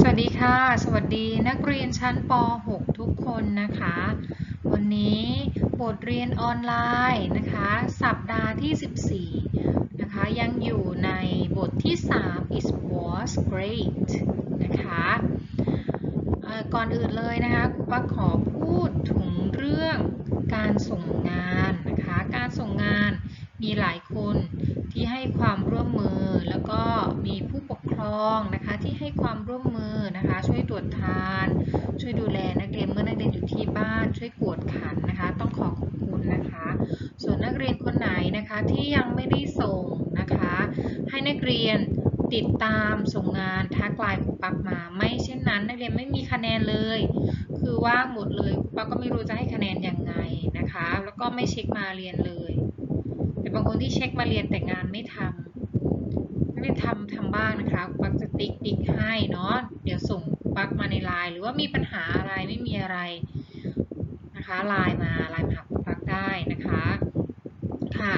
สวัสดีค่ะ สวัสดีนักเรียนชั้นป .6 ทุกคนนะคะ วันนี้บทเรียนออนไลน์นะคะ สัปดาห์ที่ 14 นะคะ ยังอยู่ในบทที่ 3 it was great นะคะก่อนอื่นเลยนะคะครูปักขอพูดถึงเรื่องการส่งงานนะคะ การส่งงาน มีหลายคนที่ให้ความร่วมมือ แล้วก็มีผู้ปกครองนะคะที่ให้ความร่วมมือนะคะ ช่วยตรวจทาน ช่วยดูแลนักเรียนเมื่อนักเรียนอยู่ที่บ้าน ช่วยกวดขันนะคะ ต้องขอขอบคุณนะคะ ส่วนนักเรียนคนไหนนะคะที่ยังไม่ได้ส่งนะคะ ให้นักเรียนติดตามส่งงานทักไลน์ครูปักมา ไม่เช่นนั้น นักเรียนไม่มีคะแนนเลย คือว่างหมดเลยครูปักก็ไม่รู้จะให้คะแนนยังไงนะคะ แล้วก็ไม่เช็คมาเรียนเลย บางคนที่เช็คมาเรียนแต่งานไม่ทำนักเรียนทำทำบ้างนะคะปักจะติ๊กติ๊กให้เนาะเดี๋ยวส่งปักมาในไลน์หรือว่ามีปัญหาอะไรไม่มีอะไรนะคะไลน์มาไลน์มาหาปักได้นะคะค่ะ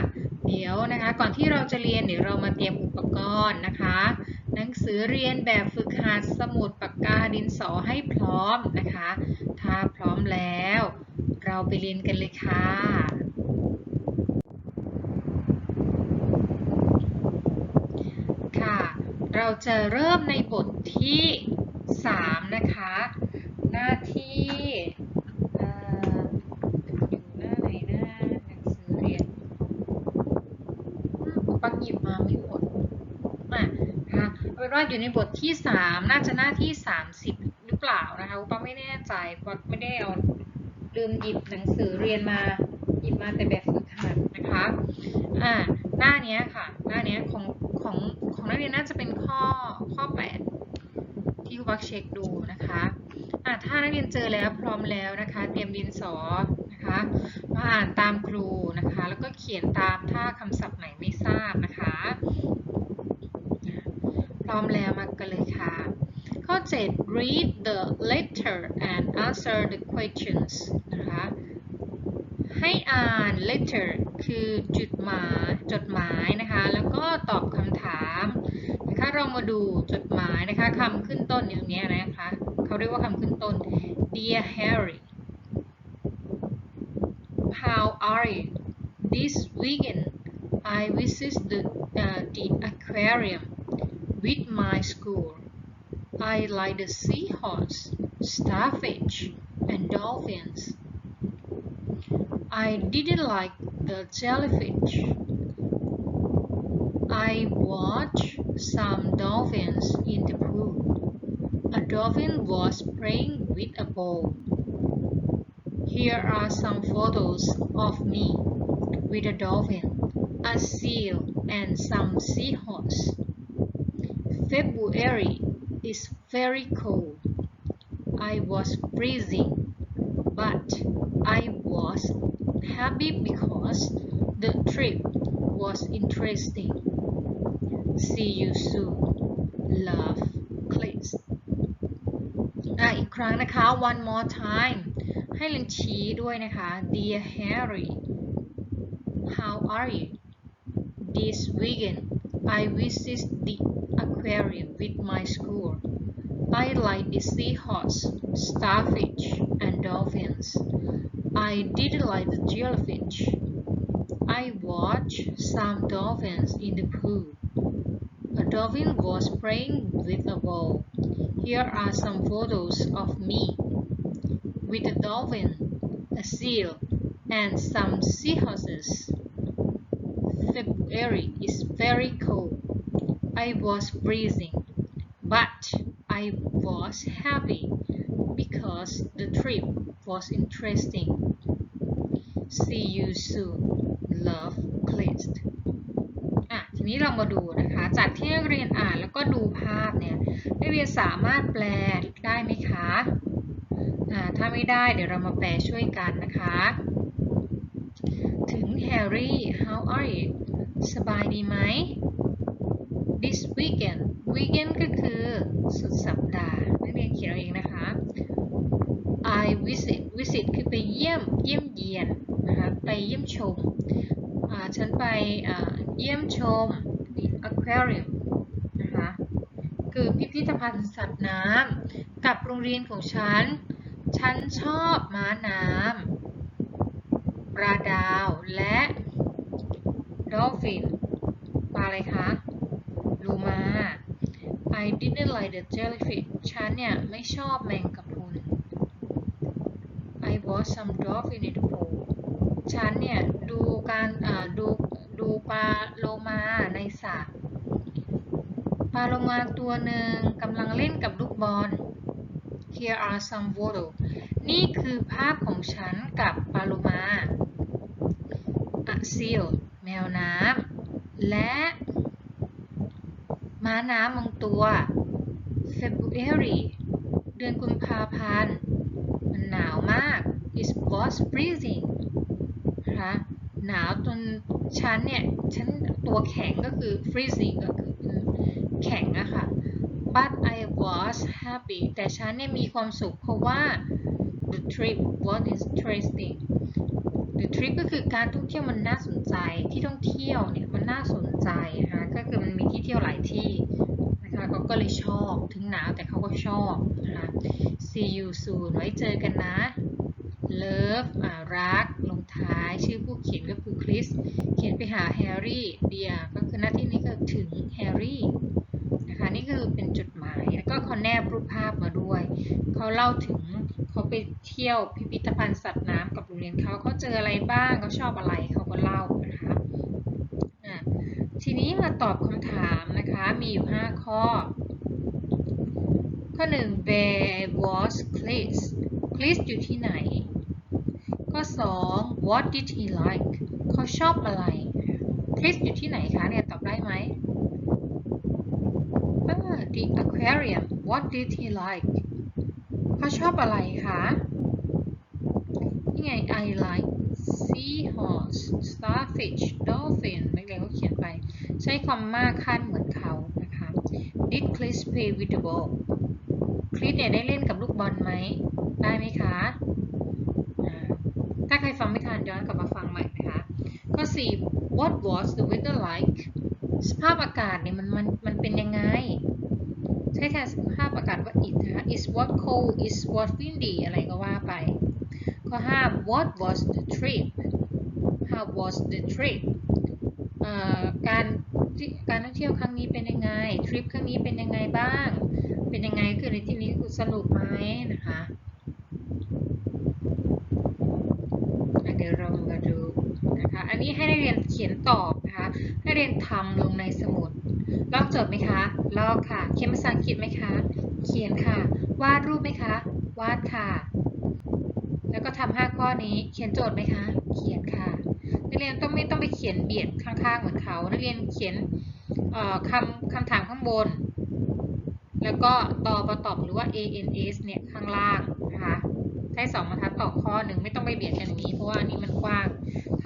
เดี๋ยวนะคะก่อนที่เราจะเรียนเดี๋ยวเรามาเตรียมอุปกรณ์นะคะ หนังสือเรียนแบบฝึกหัดสมุดปากกาดินสอให้พร้อมนะคะ ถ้าพร้อมแล้ว เราไปเรียนกันเลยค่ะ เราจะเริ่มในบทที่ 3 นะคะ หน้าที่อยู่หน้าไหนหน้าหนังสือเรียนอืมปักหยิบมาไม่หมดอะนะคะเอาเป็นว่าอยู่ในบทที่ 3 น่าจะหน้าที่ 30 หรือเปล่านะคะปักไม่แน่ใจปักไม่ได้เอาลืมหยิบหนังสือเรียนมาหยิบมาแต่แบบฝึกหัดนะคะอ่าหน้านี้ค่ะ หน้านี้ของ ของของนักเรียนน่าจะเป็นข้อข้อ 8 ที่ครูบักเช็คดูนะคะอ่าถ้านักเรียนเจอแล้วพร้อมแล้วนะคะ เตรียมดินสอนะคะมาอ่านตามครูนะคะ แล้วก็เขียนตามถ้าคำศัพท์ไหนไม่ทราบนะคะ พร้อมแล้วมากันเลยค่ะ ข้อ 7 read the letter and answer the questions นะคะ ให้อ่าน letter คือจุดหมายจดหมายนะคะ แล้วก็ตอบคำถามนะคะเรามาดูจดหมายนะคะคำขึ้นต้นอย่างนี้นะคะเขาเรียกว่าคำขึ้นต้น Dear Harry How are you This weekend I visit the, uh, the aquarium with my school I like the seahorse, starfish and dolphins I didn't like the jellyfish. I watched some dolphins in the pool. A dolphin was playing with a ball. Here are some photos of me with a dolphin, a seal, and some seahorse. February is very cold. I was freezing, but I was happy because the trip was interesting. See you soon. Love, Chris. อ่ะอีกครั้งนะคะ one more time ให้เรียนชี้ด้วยนะคะ Dear Harry How are you This weekend I visit the aquarium with my school I like the seahorse, starfish and dolphins I didn't like the jellyfish. I watched some dolphins in the pool. A dolphin was playing with a ball. Here are some photos of me with a dolphin, a seal, and some seahorses. February is very cold. I was freezing, but I was happy because the trip was interesting. See you soon. Love, Chris. อะ ทีนี้เรามาดูนะคะ จากที่นักเรียนอ่านแล้วก็ดูภาพเนี่ยนักเรียนสามารถแปลได้ไหมคะ อ่า ถ้าไม่ได้เดี๋ยวเรามาแปลช่วยกันนะคะ ถึง Harry how are you สบายดีไหม this weekend weekend ก็คือสุดสัปดาห์นักเรียนเขียนเอาเองนะคะ I visit visit คือไป เยี่ยมเยียนนะคะไปเยี่ยมชมฉันไปเยี่ยมชม aquarium นะคะคือพิพิธภัณฑ์สัตว์น้ำกับโรงเรียนของฉัน ฉันชอบม้าน้ำปลาดาวและดอลฟินปลาอะไรคะลูมา I didn't like the jellyfish ฉันเนี่ยไม่ชอบแมงกะ I watched some dolphin in the pool ฉันเนี่ยดูการดูดูปลาโลมาในสระปลาโลมาตัวหนึ่งกำลังเล่นกับลูกบอล Here are some photo นี่คือภาพของฉันกับปลาโลมา A seal แมวน้ำและม้าน้ำบางตัว February เดือนกุมภาพันธ์มันหนาวมาก It was freezing นะคะหนาวจนฉันเนี่ยฉันตัวแข็งก็คือ freezing ก็คือแข็งอะค่ะ but I was happy แต่ฉันเนี่ยมีความสุขเพราะว่า the trip was interesting the trip ก็คือการท่องเที่ยวมันน่าสนใจที่ท่องเที่ยวเนี่ยมันน่าสนใจนะคะก็คือมันมีที่เที่ยวหลายที่นะคะเขาก็เลยชอบถึงหนาวแต่เขาก็ชอบนะคะ see you soon ไว้เจอกันนะ love อ่ารัก ลงท้ายชื่อผู้เขียนก็คือคริส เขียนไปหาแฮร์รี่เดียก็คือหน้าที่นี้ก็ถึงแฮร์รี่นะคะนี่คือเป็นจดหมายแล้วก็เขาแนบรูปภาพมาด้วย เขาเล่าถึงเขาไปเที่ยวพิพิธภัณฑ์สัตว์น้ำกับโรงเรียนเขาเขาเจออะไรบ้างเขาชอบอะไรเขาก็เล่านะคะทีนี้มาตอบคำถามนะคะมีอยู่ 5 ข้อ ข้อ 1 Where was Chris Chris อยู่ที่ไหน ข้อ 2 What did he like เขาชอบอะไร Chris อยู่ที่ไหนคะเนี่ยตอบได้ไหมอ่า The aquarium What did he like เขาชอบอะไรคะนี่ไง I like seahorse starfish dolphin นักเรียนก็เขียนไป ใช้ความมากขั้นเหมือนเขานะคะ Did Chris play with the ball คริสเนี่ยได้เล่นกับลูกบอลไหม ได้ไหมคะ ถ้าใครฟังไม่ทันย้อนกลับมาฟังใหม่นะคะข้อ4 What was the weather like สภาพอากาศเนี่ยมันมันมันเป็นยังไง ใช้แทนสภาพอากาศว่า it นะคะ is what cold is what windy อะไรก็ว่าไป ข้อ 5 what was the trip how was the trip การการท่องเที่ยวครั้งนี้เป็นยังไง ทริปครั้งนี้เป็นยังไงบ้าง เป็นยังไงคือในที่นี้คือสนุกไหมนะคะเดี๋ยวเรามาดูนะคะ อันนี้ให้นักเรียนเขียนตอบนะคะ ให้ เรียนทำลงในสมุด ลอกโจทย์ไหมคะ ลอกค่ะ เขียนภาษาอังกฤษไหมคะ เขียนค่ะ วาดรูปไหมคะ วาดค่ะ แล้วก็ทำห้าข้อนี้ เขียนโจทย์ไหมคะ เขียนค่ะ นักเรียนต้องไม่ต้องไปเขียนเบียดข้างๆเหมือนเขา นักเรียนเขียนคำคำถามข้างบน แล้วก็ตอประตอบหรือว่า ANS เนี่ยข้างล่างนะคะให้สองบรรทัดต่อข้อหนึ่งไม่ต้องไปเบียดกันอย่างนี้เพราะว่าอันนี้มันกว้าง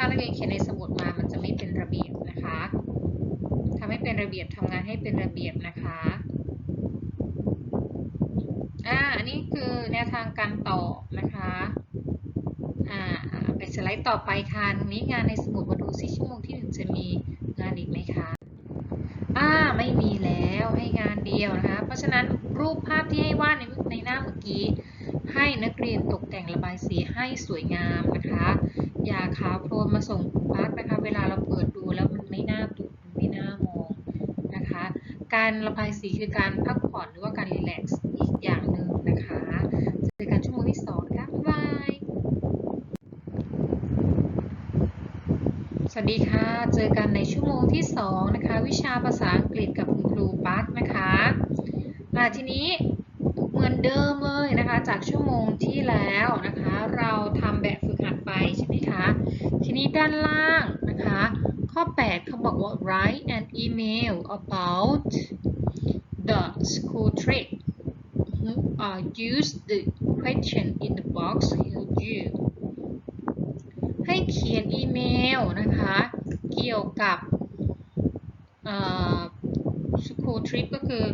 ถ้านักเรียนเขียนในสมุดมามันจะไม่เป็นระเบียบนะคะทำให้เป็นระเบียบทำงานให้เป็นระเบียบนะคะอ่าอันนี้คือแนวทางการตอบนะคะอ่าไปสไลด์ต่อไปค่ะตรงนี้งานในสมุดมาดูซิชั่วโมงที่หนึ่งจะมีงานอีกไหมคะอ่าไม่มีแล้วให้งานเดียวนะคะ เพราะฉะนั้นรูปภาพที่ให้วาดในในหน้าเมื่อกี้ ให้นักเรียนตกแต่งระบายสีให้สวยงามนะคะ อย่าขาวโพลนมาส่งพักนะคะ เวลาเราเปิดดูแล้วมันไม่น่าดูมันไม่น่ามองนะคะ การระบายสีคือการพักผ่อนหรือว่าการรีแลกซ์อีกอย่างหนึ่งนะคะเจอกันชั่วโมงที่สองนะคะบ๊ายบายสวัสดีค่ะ เจอกันในชั่วโมงที่2นะคะ วิชาภาษาอังกฤษกับคุณครูปั๊กนะคะอ่าทีนี้เหมือนเดิมเลยนะคะ จากชั่วโมงที่แล้วนะคะ เราทำแบบ ไปใช่ไหมคะ ทีนี้ด้านล่างนะคะ ข้อ 8เขาบอกว่า write an email about the school trip uh, use the question in the box help you ให้เขียนอีเมลนะคะ เกี่ยวกับเอ่อ school trip ก็คือ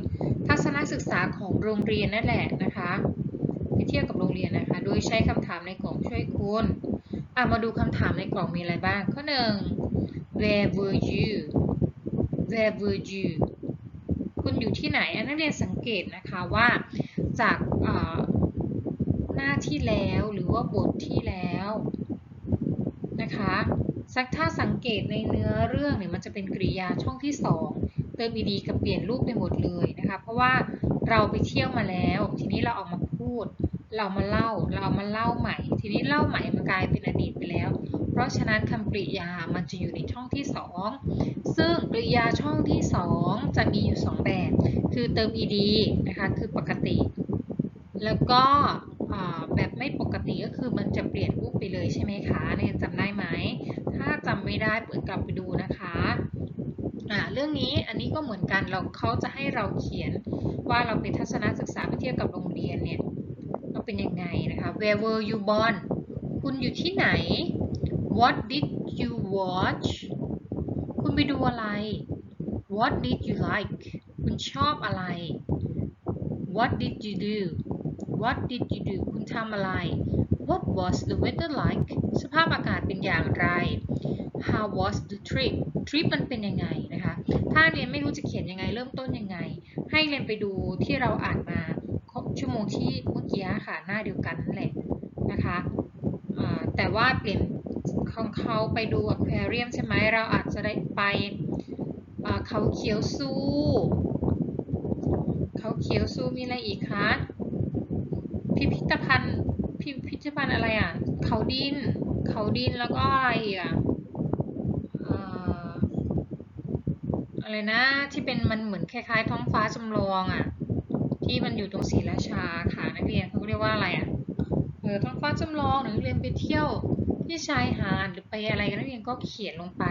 ทัศนศึกษาของโรงเรียนนั่นแหละนะคะ ไปเที่ยวกับโรงเรียนนะคะ โดยใช้คำถามในกล่องช่วยคุณ อะมาดูคำถามในกล่องมีอะไรบ้าง ข้อหนึ่ง where were you where were you คุณอยู่ที่ไหน อันนักเรียนสังเกตนะคะว่าจากหน้าที่แล้วหรือว่าบทที่แล้วนะคะสักถ้าสังเกตในเนื้อเรื่องเนี่ยมันจะเป็นกริยาช่องที่ 2 เติม ed กับเปลี่ยนรูปไปหมดเลยนะคะ เพราะว่าเราไปเที่ยวมาแล้ว ทีนี้เราออกมาพูด เรามาเล่า เรามาเล่าใหม่ ทีนี้เล่าใหม่มันกลายเป็นอดีตไปแล้ว เพราะฉะนั้นคำกริยามันจะอยู่ในช่องที่ 2 ซึ่งกริยาช่องที่ 2 จะมีอยู่ 2 แบบ คือเติม ed นะคะ คือปกติ แล้วก็แบบไม่ปกติก็คือมันจะเปลี่ยนรูปไปเลยใช่ไหมคะเนี่ยจำได้ไหม ถ้าจำไม่ได้เปิดกลับไปดูนะคะอ่าเรื่องนี้อันนี้ก็เหมือนกันเราเขาจะให้เราเขียนว่าเราไปทัศนศึกษาไปเที่ยวกับโรงเรียนเนี่ย เป็นยังไงนะคะ Where were you born คุณอยู่ที่ไหน What did you watch คุณไปดูอะไร What did you like คุณชอบอะไร What did you do What did you do คุณทำอะไร What was the weather like สภาพอากาศเป็นอย่างไร How was the trip trip มันเป็นยังไงนะคะ ถ้าเรียนไม่รู้จะเขียนยังไงเริ่มต้นยังไง ให้เรียนไปดูที่เราอ่านมา ชั่วโมงที่เมื่อกี้ค่ะหน้าเดียวกันนั่นแหละนะคะแต่ว่าเปลี่ยนของเขาไปดูอควาเรียมใช่ไหมเราอาจจะได้ไปเขาเขียวซูเขาเขียวซูมีอะไรอีกคะพิพิธภัณฑ์พิพิธภัณฑ์อะไรอะเขาดินเขาดินแล้วก็อะไรอะเอ่ออะไรนะที่เป็นมันเหมือนคล้ายๆ ท้องฟ้าจำลองอะ ที่มันอยู่ตรงศรีราชาค่ะนักเรียนเขาเรียกว่าอะไรอะเออท้องฟ้าจำลองหรือเรียนไปเที่ยวที่ชายหาดหรือไปอะไรกันนักเรียนก็เขียนลงไป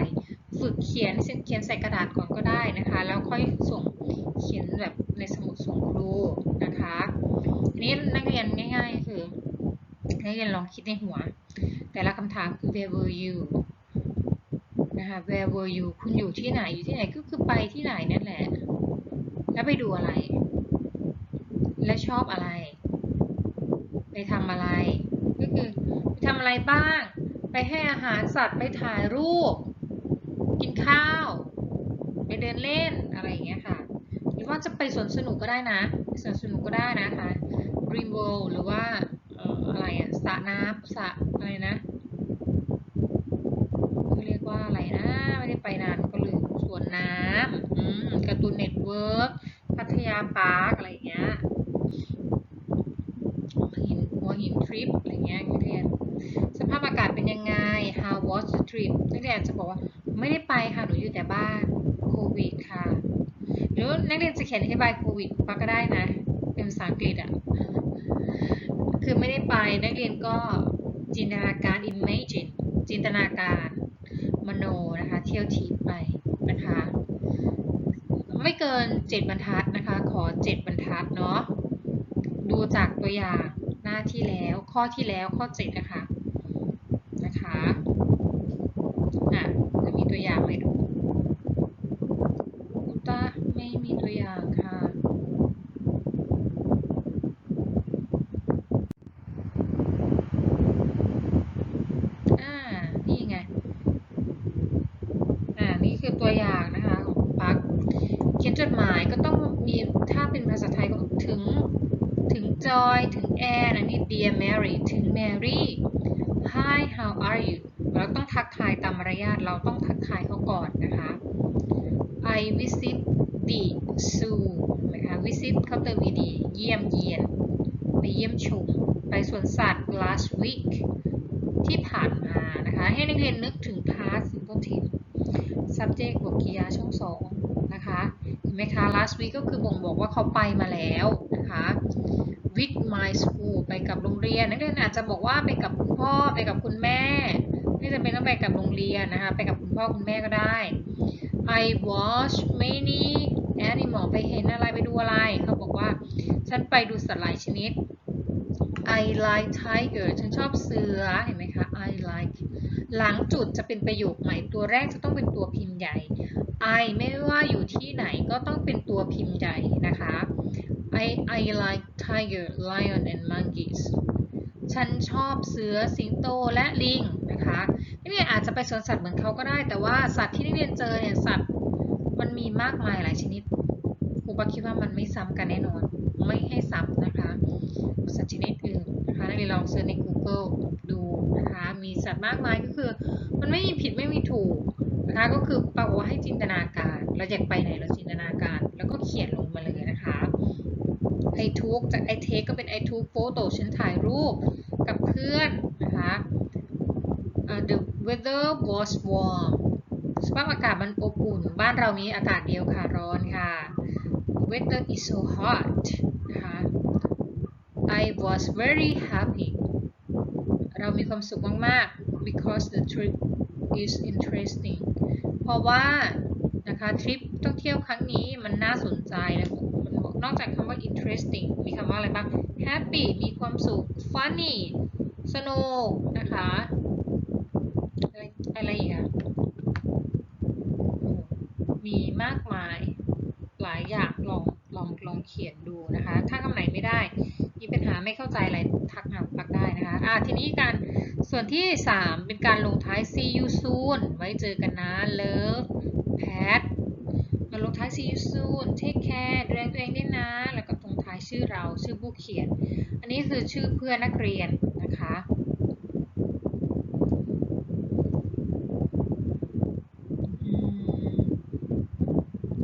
ฝึกเขียนเขียนใส่กระดาษก่อนก็ได้นะคะ แล้วค่อยส่งเขียนแบบในสมุดส่งครูนะคะทีนี้นักเรียนง่าย ๆ คือนักเรียนลองคิดในหัว แต่ละคำถามคือ where were you นะคะ where were you คุณอยู่ที่ไหนอยู่ที่ไหนก็คือไปที่ไหนนั่นแหละ แล้วไปดูอะไร และชอบอะไร ไปทำอะไร ก็คือไปทำอะไรบ้าง ไปให้อาหารสัตว์ไปถ่ายรูป กินข้าว ไปเดินเล่นอะไรอย่างเงี้ยค่ะ หรือว่าจะไปสวนสนุกก็ได้นะไปสวนสนุกก็ได้นะคะ Green World หรือว่าอะไรอะสระน้ำสระอะไรนะเขาเรียกว่าอะไรนะ ไม่ได้ไปนานก็ลืมสวนน้ำอืมการ์ตูนเน็ตเวิร์กพัทยาปาร์คอะไรอย่างเงี้ยหินหัวหินทริปอะไรเงี้ยนักเรียน สภาพอากาศเป็นยังไง How was the trip นักเรียนจะบอกว่าไม่ได้ไป ค่ะ หนูอยู่แต่บ้านโควิดค่ะ หรือนักเรียนจะเขียนอธิบายโควิดมาก็ได้นะ เป็นภาษาอังกฤษอะคือไม่ได้ไปนักเรียนก็จินตนาการ imagine จินตนาการมโนนะคะ เที่ยวทีไปนะคะ ไม่เกิน 7 บรรทัดนะคะ ขอ 7 บรรทัดเนาะดูจากตัวอย่างหน้าที่แล้วข้อที่แล้วข้อ 7 นะคะนะคะจะมีตัวอย่างให้ดูอุตตาไม่มีตัวอย่างค่ะ อ่า นี่ไง อ่า นี่คือตัวอย่างนะคะของคุณปัก เขียนจดหมายก็ต้อง มีถ้าเป็นภาษาไทยก็ถึงถึงจอยถึงแอนอันนี้ dear Mary ถึง Mary Hi how are you เราต้องทักทายตามมารยาทเราต้องทักทายเขาก่อนนะคะ I visit the zoo นะคะ visit เขาเติม ed เยี่ยมเยียน ไปเยี่ยมชม ไปสวนสัตว์ last week ที่ผ่านมานะคะ ให้นักเรียนนึกถึง past simple tense subject บวกกริยาช่องสองนะคะ ไหมคะ last week ก็คือบ่งบอกว่าเขาไปมาแล้วนะคะ with my school ไปกับโรงเรียน นักเรียนอาจจะบอกว่าไปกับคุณพ่อไปกับคุณแม่ ไม่จำเป็นต้องไปกับโรงเรียนนะคะ ไปกับคุณพ่อคุณแม่ก็ได้ I watch many animal ไปเห็นอะไรไปดูอะไร เขาบอกว่า ฉันไปดูสัตว์หลายชนิด I like tiger ฉันชอบเสือ เห็นไหมคะ I like หลังจุดจะเป็นประโยคใหม่ตัวแรกจะต้องเป็นตัวพิมพ์ใหญ่ I ไม่ว่าอยู่ที่ไหนก็ต้องเป็นตัวพิมพ์ใหญ่นะคะ I I like tiger lion and monkeys ฉันชอบเสือสิงโตและลิงนะคะนักเรียนอาจจะไปสวนสัตว์เหมือนเขาก็ได้ แต่ว่าสัตว์ที่นักเรียนเจอเนี่ยสัตว์มันมีมากมายหลายชนิดครูปาคิดว่ามันไม่ซ้ำกันแน่นอน ไม่ให้ซ้ำนะคะ สัตว์ชนิดอื่นนะคะนักเรียนลองเซิร์ชใน Google นะคะมีสัตว์มากมายก็คือ มันไม่มีผิดไม่มีถูกนะคะก็คือปาบอกว่าให้จินตนาการเราอยากไปไหนเราจินตนาการ แล้วก็เขียนลงมาเลยนะคะไอทูกจากไอเทคก็เป็นไอทูกโฟโต้ฉันถ่ายรูปกับเพื่อนนะคะ the weather was warm สภาพอากาศมันอบอุ่น บ้านเรามีอากาศเดียวค่ะ ร้อนค่ะ weather is so hot นะคะ I was very happy เรามีความสุขมากๆ because the trip is interesting เพราะว่านะคะทริปท่องเที่ยวครั้งนี้มันน่าสนใจนะมันบอกนอกจากคำว่า interesting มีคำว่าอะไรบ้าง happy มีความสุข funny สนุกนะคะอะไรอะไรอีกอะมีมากมายหลายอย่างลองลองลองเขียนดูนะคะ ถ้าคำไหนไม่ได้ มีปัญหาไม่เข้าใจอะไร ทีนี้การส่วนที่ 3 เป็นการลงท้าย see you soon ไว้เจอกันนะ love Pat มาลงท้าย see you soon take care ดูแลตัวเองด้วยนะ แล้วก็ตรงท้ายชื่อเราชื่อผู้เขียน อันนี้คือชื่อเพื่อนนักเรียนนะคะ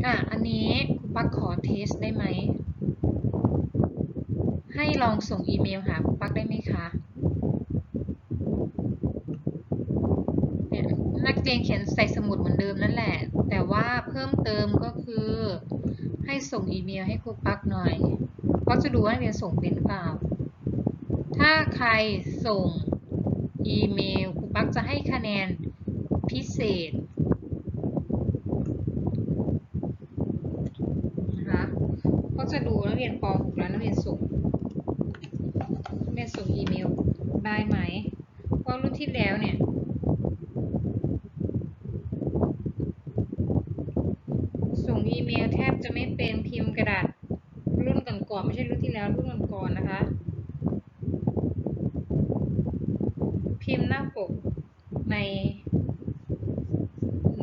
อะ อันนี้ครูปักขอเทสได้ไหม ให้ลองส่งอีเมลหาครูปักได้ไหมคะเนี่ย เรียนเขียนใส่สมุดเหมือนเดิมนั่นแหละ แต่ว่าเพิ่มเติมก็คือ ให้ส่งอีเมลให้ครูปักหน่อยปักจะดูว่านักเรียนส่งเป็นหรือเปล่า ถ้าใครส่งอีเมลครูปักจะให้คะแนนพิเศษนะคะก็จะดูนักเรียนป .6 แล้วนักเรียนส่งแม่ส่งอีเมลได้ไหม เพราะรุ่นที่แล้วเนี่ย ส่งอีเมลแทบ จะไม่เป็นพิมพ์กระดาษรุ่นก่อนๆไม่ใช่รุ่นที่แล้วรุ่นก่อนๆนะคะ พิมพ์หน้าปกใน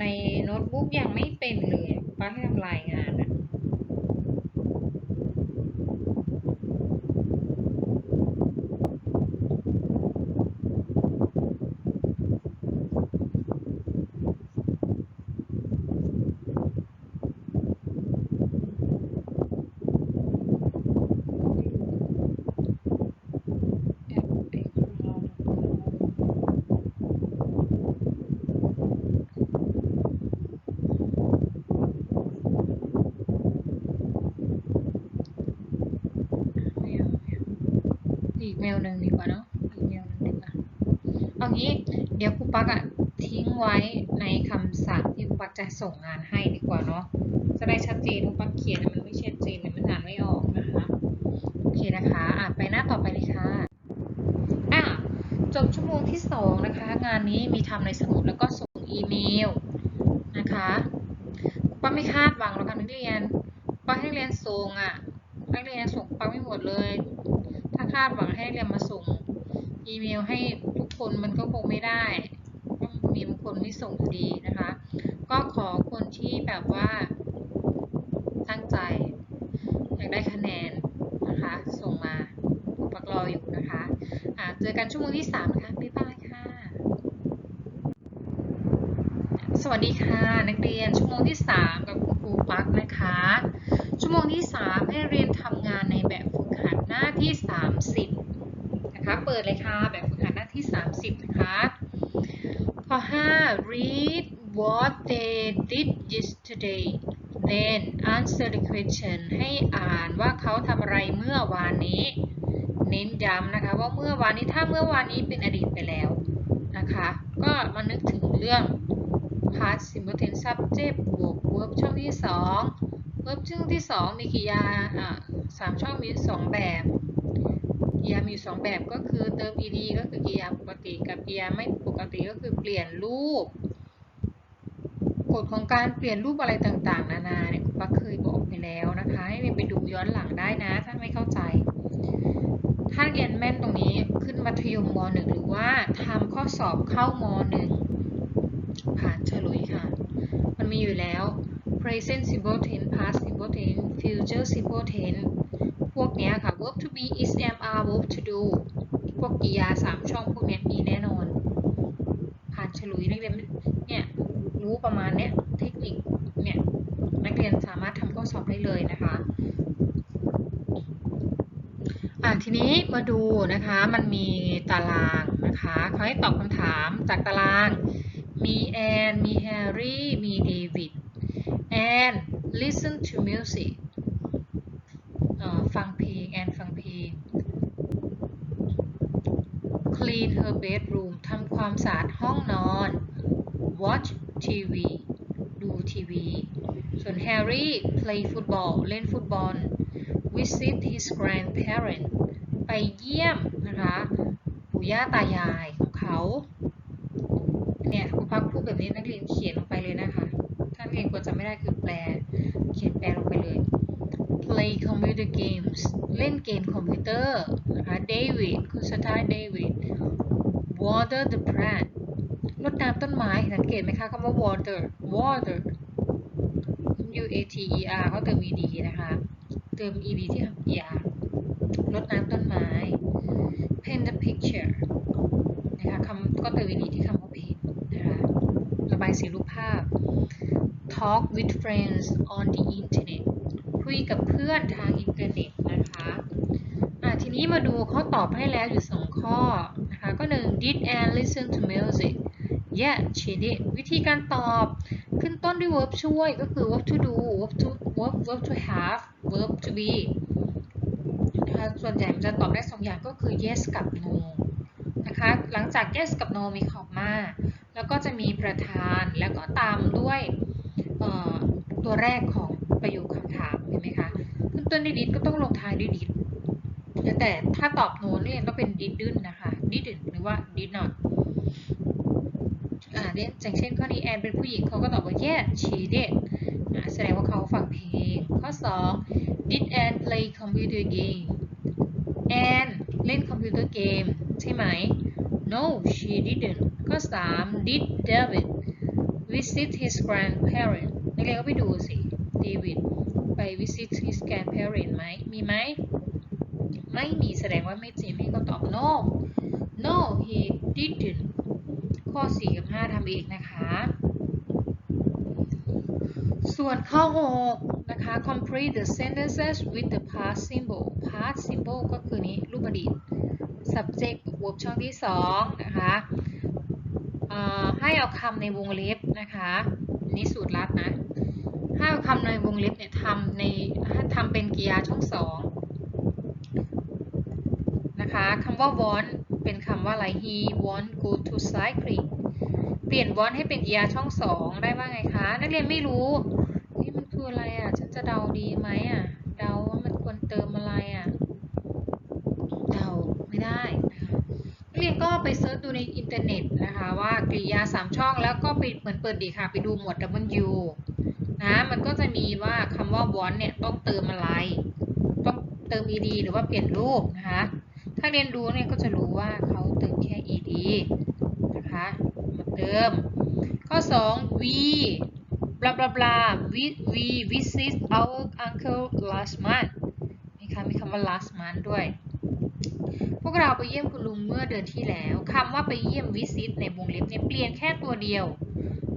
ในโน้ตบุ๊กยังไม่เป็นเลยป้าให้ทำรายงานอะ แอปไอคลาวด์ไม่เอาไม่เอาอีกเมลหนึ่งดีกว่าเนาะอีกเมลหนึ่งดีกว่าเอางี้ เดี๋ยวครู ปักอะทิ้งไว้ในคำสั่งที่ครูปักจะส่งงานให้ดีกว่าเนาะจะได้ชัดเจนครูปักเขียนมันไม่ชัดเจนเนี่ยมันอ่านไม่ออกนะคะโอเคนะคะอะไปหน้าต่อไปเลยค่ะอะจบชั่วโมงที่สองนะคะงานนี้มีทำในสมุดแล้วก็ส่งอีเมลนะคะป้าไม่คาดหวังหรอกค่ะนักเรียนป้าให้นักเรียนส่งอะ นักเรียนส่งป้าไม่หมดเลย ถ้าคาดหวังให้นักเรียนมาส่งอีเมลให้ทุกคนมันก็คงไม่ได้ก็มีบางคนไม่ ส่งอยู่ดีนะคะ ก็ขอคนที่แบบว่าตั้งใจ อยากได้คะแนนนะคะ ส่งมาปักรออยู่นะคะะเจอกันชั่วโมงที่สามนะคะบ๊ายบายค่ะ สวัสดีค่ะ นักเรียนชั่วโมงที่สามกับคุณครูปักนะคะ ชั่วโมงที่สามให้เรียนทำงานในแบบฝึกหัดหน้าที่สามสิบนะคะ เปิดเลยค่ะ แบบฝึกหัดหน้าที่สามสิบนะคะข้อห้า read what they did yesterday then answer ให้อ่านว่าเขาทำอะไรเมื่อวานนี้ เน้นย้ำนะคะ ว่าเมื่อวานนี้ถ้าเมื่อวานนี้เป็นอดีตไปแล้วนะคะ ก็มานึกถึงเรื่อง past simple tense subject บวก verb ช่องที่ 2 verb ช่องที่ 2 มีกริยาอ่าสามช่องมีสองแบบกริยามีอยู่สองแบบก็คือเติม ed ก็คือกริยาปกติกับกริยาไม่ปกติก็คือเปลี่ยนรูป กฎของการเปลี่ยนรูปอะไรต่างๆ นานาเนี่ยคุณปักเคยบอกไปแล้วนะคะให้ไปดูย้อนหลังได้นะถ้าไม่เข้าใจ ถ้าเรียนแม่นตรงนี้ขึ้นมัธยมม .1 หรือว่าทำข้อสอบเข้าม .1 ผ่านเฉลยค่ะ มันมีอยู่แล้ว present simple tense past simple tense future simple tense พวกเนี้ยค่ะ verb to be is am are verb to do พวกกริยาสามช่องพวกนี้มีแน่นอน ผ่านเฉลุยนักเรียนเนี่ย รู้ประมาณเนี้ยเทคนิคเนี่ยนักเรียนสามารถทำข้อสอบได้เลยนะคะอ่าทีนี้มาดูนะคะมันมีตารางนะคะเขาให้ตอบคำถามจากตาราง มีแอนมีแฮร์รี่มีเดวิดแอน listen to music ฟังเพลงแอนฟังเพลง clean her bedroom ทำความสะอาดห้องนอน watch TV ดูทีวี ส่วนแฮร์รี่ play football เล่นฟุตบอล visit his grandparents ไปเยี่ยมนะคะปู่ย่าตายายของเขาเนี่ยครูพักพูดแบบนี้นักเรียนเขียนลงไปเลยนะคะ ถ้านักเรียนกลัวจะไม่ได้คือแปล เขียนแปลลงไปเลย play computer games เล่นเกมคอมพิวเตอร์นะคะ David คุณสไตล์ David water the plant รดน้ำต้นไม้สังเกตไหมคะคำว่า water water U A T E R เขาเติม ed นะคะ เติม ed ที่คำ er รดน้ำต้นไม้ paint the picture นะคะคำก็เติม ed ที่คำว่า paint นะคะระบายสีรูปภาพ talk with friends on the internet คุยกับเพื่อนทางอินเทอร์เน็ตนะคะอะทีนี้มาดูเขาตอบให้แล้วอยู่ 2 ข้อนะคะ ก็ 1 did Anne listen to music yeah she did วิธีการตอบขึ้นต้นด้วย verb ช่วยก็คือ verb to do verb to verb verb to have verb to be นะคะส่วนใหญ่มันจะตอบได้2องอย่างก็คือ yes กับ no นะคะหลังจาก yes กับ no มีคำมาแล้วก็จะมีประธานแล้วก็ตามด้วยตัวแรกของประโยคคำถามเห็นไหมคะขึ้นต้นด้วย did ก็ต้องลงท้ายด้วย did แต่ถ้าตอบ no นี่ต้องเป็น didn't นะคะ didn't หรือว่า did not อ่่าเนี่ยอย่างเช่นข้อนี้แอนเป็นผู้หญิงเขาก็ตอบว่า yeah she did อ่าแสดงว่าเขาฟังเพลง ข้อ 2 did Anne play computer game แอนเล่นคอมพิวเตอร์เกมใช่ไหม no she didn't ข้อ 3 did David visit his grandparents นักเรียนก็ไปดูสิ David ไป visit his grandparents ไหม มีไหม ไม่มีแสดงว่าไม่จริงให้เขาตอบ no no he didn't ข้อ 4 กับ 5ทำเองนะคะ ส่วนข้อ 6 นะคะ complete the sentences with the past symbol past symbol ก็คือนี้รูปอดีต subject บวกช่องที่ 2 นะคะให้เอาคำในวงเล็บนะคะนนี่สูตรลัดนะให้เอาคำในวงเล็บเนี่ยทำในทำเป็นกริยาช่องสองนะคะคำว่า want เป็นคำว่าอะไร he want go to cycling เปลี่ยน want ให้เป็นกริยาช่องสองได้ว่าไงคะ นักเรียนไม่รู้ นี่มันคืออะไรอะ ฉันจะเดาดีไหมอะ เดาว่ามันควรเติมอะไรอะ เดาไม่ได้นะคะนักเรียนก็ไปเซิร์ชดูในอินเทอร์เน็ตนะคะว่ากริยาสามช่องแล้วก็ไปเหมือนเปิดดีค่ะ ไปดูหมวด W นะมันก็จะมีว่าคำว่า want เนี่ยต้องเติมอะไร ต้องเติม ed หรือว่าเปลี่ยนรูปนะคะ ถ้าเรียนรู้เนี่ยก็จะรู้ว่าเขาเติมแค่ ed นะคะมาเติม ข้อ 2 we blah blah blah we we visit our uncle last month มีคำมีคำว่า last month ด้วย พวกเราไปเยี่ยมคุณลุงเมื่อเดือนที่แล้วคำว่าไปเยี่ยม visit ในวงเล็บเนี่ยเปลี่ยนแค่ตัวเดียว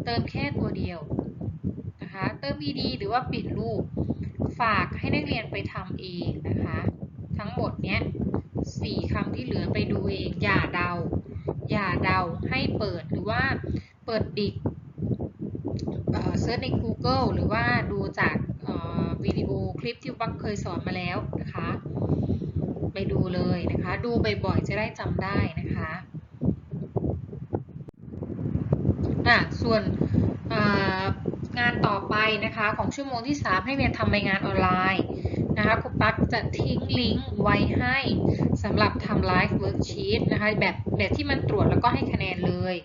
เติมแค่ตัวเดียวนะคะเติม ed หรือว่าปลี่ยนรูป ฝากให้นักเรียนไปทำเองนะคะ ทั้งหมดเนี้ย สี่คำที่เหลือไปดูเอง อย่าเดา อย่าเดาให้เปิดหรือว่าเปิดดิกเซิร์ชใน Google หรือว่าดูจากวิดีโอคลิปที่บักเคยสอนมาแล้วนะคะ ไปดูเลยนะคะ ดูบ่อยๆจะได้จำได้นะคะอะส่วนงานต่อไปนะคะของชั่วโมงที่ 3 ให้เรียนทำใบงานออนไลน์นะคะครูปักจะทิ้งลิงก์ไว้ให้ สำหรับทำไลฟ์เวิร์กชีตนะคะแบบแบบที่มันตรวจแล้วก็ให้คะแนนเลย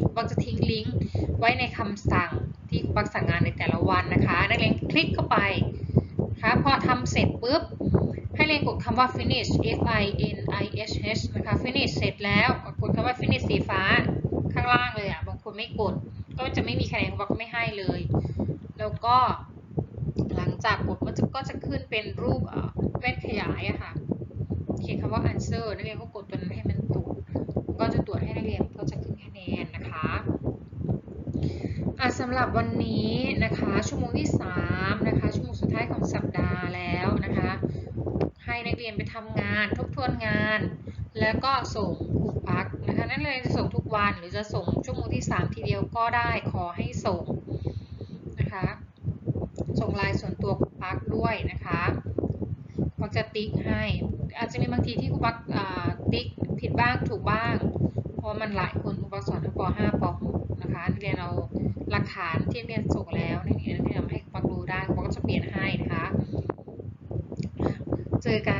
ครูปักจะทิ้งลิงก์ไว้ในคำสั่งที่ครูปักสั่งงานในแต่ละวันนะคะ นักเรียนคลิกเข้าไปคะพอทำเสร็จปุ๊บ ให้เรียนกดคำว่า finish f i n i s h นะคะ finish เสร็จแล้วกดคำว่า finish สีฟ้าข้างล่างเลยอะบางคนไม่กด ก็จะไม่มีคะแนนครูปักก็ไม่ให้เลย แล้วก็ จากบทมันจะก็จะขึ้นเป็นรูปเอ่อแว่นขยายอะค่ะเขียนคำว่า answer นักเรียนก็กดตัวนั้นให้มันตรวจก็จะตรวจให้นักเรียนก็จะขึ้นคะแนนนะคะอะสำหรับวันนี้นะคะชั่วโมงที่3นะคะชั่วโมงสุดท้ายของสัปดาห์แล้วนะคะ ให้นักเรียนไปทำงานทบทวนงาน แล้วก็ส่งครูพักนะคะนักเรียนจะส่งทุกวันหรือจะส่งชั่วโมงที่ 3 ทีเดียวก็ได้ขอให้ส่งนะคะ ส่งไลน์ส่วนตัวครูพักด้วยนะคะพักจะติ๊กให้ อาจจะมีบางทีที่ครูพักติ๊กผิดบ้างถูกบ้าง เพราะมันหลายคนครูพักสอนทั้งป .5 ป .6 นะคะนักเรียนเอาหลักฐานที่นักเรียนส่งแล้วนักเรียนนักเรียนเอามาให้ครูพักรู้ได้ครูปักก็จะเปลี่ยนให้นะคะ เจอกัน